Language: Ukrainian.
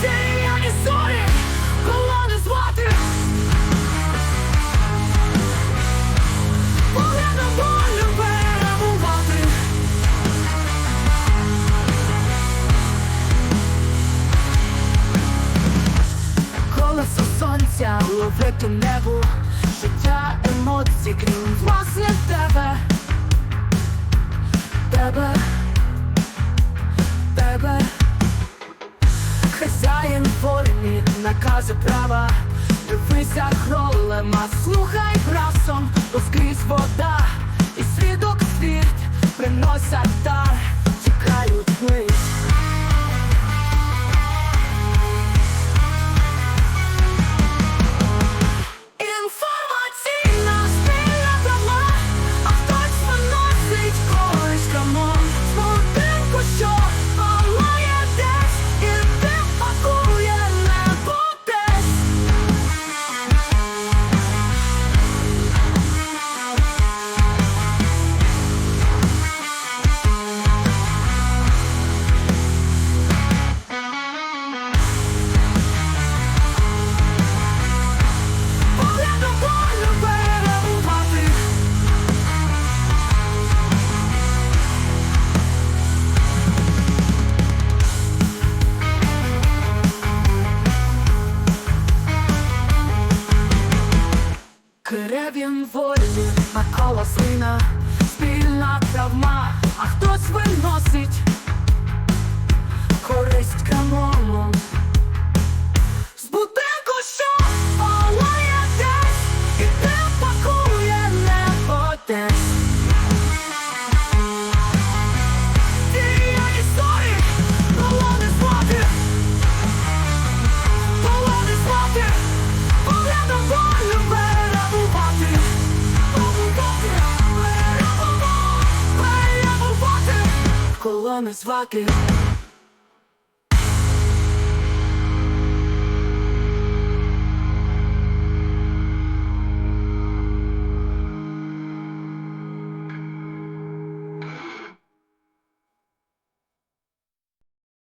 матерія і солі, колони звати. Колесо сонця ловить у небу, життя емоцій, крім власне тебе. хазяїн формі, накази права, дивися а слухай красом, бо скрізь вода, і свідок світ приносять так. Керевін волі, накола сина, спільна перебувати, перебувати, колони зваки.